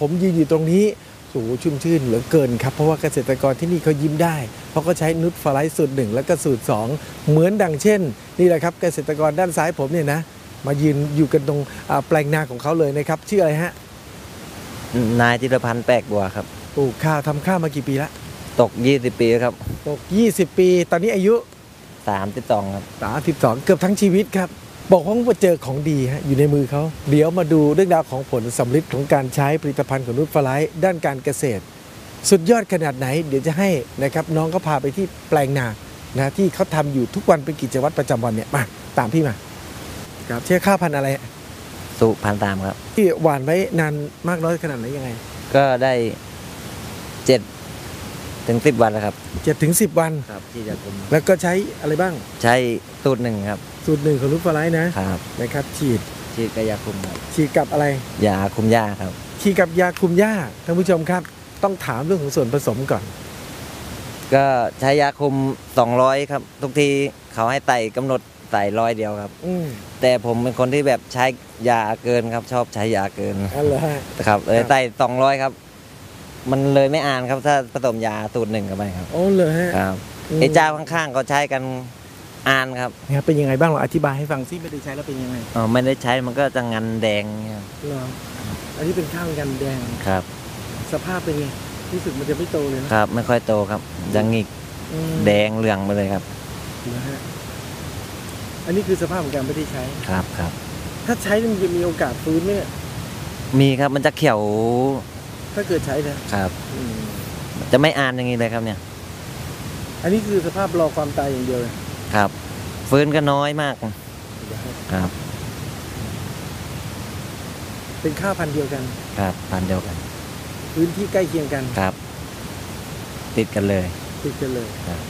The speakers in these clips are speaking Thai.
ผมยืนอยู่ตรงนี้โอ้โหชุ่มชื่นเหลือเกินครับ เพราะว่าเกษตรกรที่นี่เขายิ้มได้ เพราะเขาใช้นุชฟลายสูตรหนึ่งแล้วก็สูตรสองเหมือนดังเช่น นี่แหละครับเกษตรกรด้านซ้ายผมเนี่ยนะ มายืนอยู่กันตรงอ่าแปลงนาของเขาเลยนะครับ ชื่ออะไรฮะ นายจิรพันธ์แปลกบัวครับปลูกข้าวทำข้าวมากี่ปีละตก 20 ปีครับ ตก 20 ปี ตอนนี้อายุ 32 ครับ 32 เกือบทั้งชีวิตครับ บอกว่ามาเจอของดีฮะอยู่ในมือเขา เดี๋ยวมาดูเรื่องราวของผลสำลิดของการใช้ผลิตภัณฑ์ของนุชฟลายด้านการเกษตร สุดยอดขนาดไหน เดี๋ยวจะให้นะครับน้องก็พาไปที่แปลงนานะที่เขาทำอยู่ทุกวันเป็นกิจวัตรประจำวันเนี่ยมาตามพี่มาครับเชื่อข้าวพันธุ์อะไรฮะสุพันตามครับ ที่หวานไว้นานมากน้อยขนาดไหนยังไง ก็ได้7 ถึง10วันแล้วครับ7ถึง10วัน ครับที่จะคุมแล้วก็ใช้อะไรบ้าง ใช้สูตรหนึ่งครับสูตรหนึ่งของนุชฟลายนะครับนะครับ ฉีดฉีดกบยาคุมครับฉีดกับอะไร ยาคุมหญ้าครับ ฉีดกับยาคุมหญ้าท่านผู้ชมครับ ต้องถามเรื่องของส่วนผสมก่อน ก็ใช้ยาคุม200ครับ ทุกทีเขาให้ไต่กำหนดใส่ร้อยเดียวครับ อืม แต่ผมเป็นคนที่แบบใช้ยาเกินครับ ชอบใช้ยาเกินอันเหรอฮะ ครับเลคยรับไต่200ครับ มันเลยไม่อ่านครับถ้าผสมยาสูตรหนึ่งเข้าไปครับโอ้เลยฮะครับมไอ้เจ้าข้างๆเขาใช้กันอ่านครับเนี่ยเป็นยังไงบ้างเราอธิบายให้ฟังซิไม่ได้ใช้แล้วเป็นยังไงอ๋อไม่ได้ใช้มันก็จะงันแดงครับเหรออันนี้เป็นข้าวกันแดงครับ สภาพเป็นไงรู้สึกมันจะไม่โตเลยนะครับ ไม่ค่อยโตครับจะหงิกอืมแดงเหลืองไปเลยครับเหรอฮะอันนี้คือสภาพของการไม่ได้ใช้ครับครับ ถ้าใช้มันจะมีโอกาสฟื้นไหมเนี่ยมีครับมันจะเขียว ถ้าเกิดใช้นะครับอืมจะไม่อ่านอย่างนี้เลยครับเนี่ย อันนี้คือสภาพรอความตายอย่างเดียวเลยครับ ฟื้นก็น้อยมากเดี๋ยวให้ครับ เป็นข้าวพันธุ์เดียวกัน ครับพันธุ์เดียวกันพื้นที่ใกล้เคียงกันครับ ติดกันเลย ติดกันเลยครับ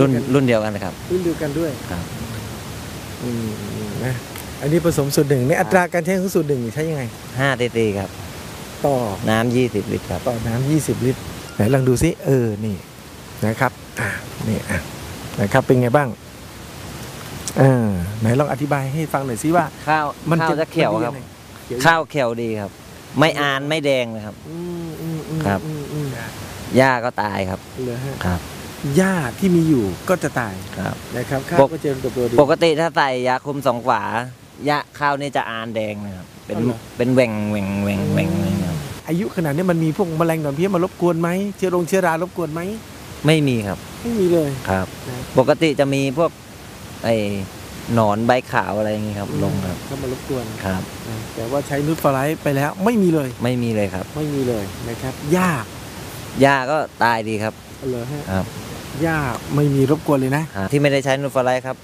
รุ่นรุ่นเดียวกันรุ่นเดียวกันนะครับ รุ่นเดียวกันด้วยครับ อืมนะอันนี้ผสมสูตรหนึ่งในอัตราการใช้ของสูตรหนึ่งใช้ยังไงห้าตีตีครับ ต่อน้ำยี่สิบลิตรครับต่อน้ำ20ลิตรไหนลองดูซิเออนี่นะครับอ่านี่อะนะครับเป็นไงบ้างเออไหนลองอธิบายให้ฟังหน่อยซิว่า ข้าวมันข้าวจะเขียวครับมันดียังไงเขียวข้าวเขียวดีครับ ไม่อ่านไม่แดงนะครับอืมอืมอืมครับอืมอืมหญ้าก็ตายครับเหรอฮะครับหญ้าที่มีอยู่ก็จะตายครับนะครับข้าปวกก็เจริญเติบโตดีปกติถ้าใส่ยาคุมสองฝาหญ้าข้าวนี่จะอ่านแดงนะครับ เป็นอ๋อเหรอเป็นแหว่งแหว่งแหว่งแหว่งอะไรเงี้ยครับอายุขนาดนี้มันมีพวกแมลงหนอนเพี้ยมารบกวนไหมเชื้อรงเชื้อรารบกวนไหมไม่มีครับไม่มีเลยครับนะปกติจะมีพวกไอ้หนอนใบขาวอะไรอย่างงี้ครับลงครับเข้ามารบกวนครับนะแต่ว่าใช้นุชฟลายไปแล้วไม่มีเลย ไม่มีเลยครับ ไม่มีเลยนะครับหญ้าหญ้าก็ตายดีครับเหรอฮะครับหญ้าไม่มีรบกวนเลยนะอ่าที่ไม่ได้ใช้นูตฟลายครับ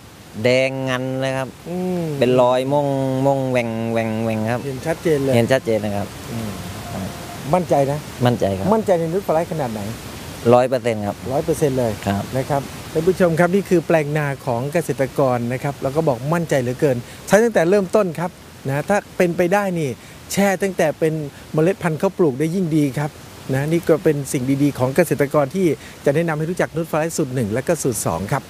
แดงงันเลยครับ อืมเป็นรอยม่งม่งแหว่งแหว่งแหว่งครับ เห็นชัดเจนเลยเห็นชัดเจนนะครับ อืมครับมั่นใจนะ มั่นใจครับมั่นใจในนุชฟลายขนาดไหนร้อยเปอร์เซ็นต์ครับร้อยเปอร์เซ็นต์เลยครับ นะครับท่านผู้ชมครับนี่คือแปลงนาของเกษตรกรนะครับแล้วก็บอกมั่นใจเหลือเกิน ใช้ตั้งแต่เริ่มต้นครับนะถ้าเป็นไปได้นี่ แช่ตั้งแต่เป็นเมล็ดพันธุ์ข้าวปลูกได้ยิ่งดีครับนะนี่ก็เป็นสิ่งดีๆ ของเกษตรกรที่จะแนะนำให้รู้จักนุชฟลายสูตรหนึ่งและก็สูตรสองครับ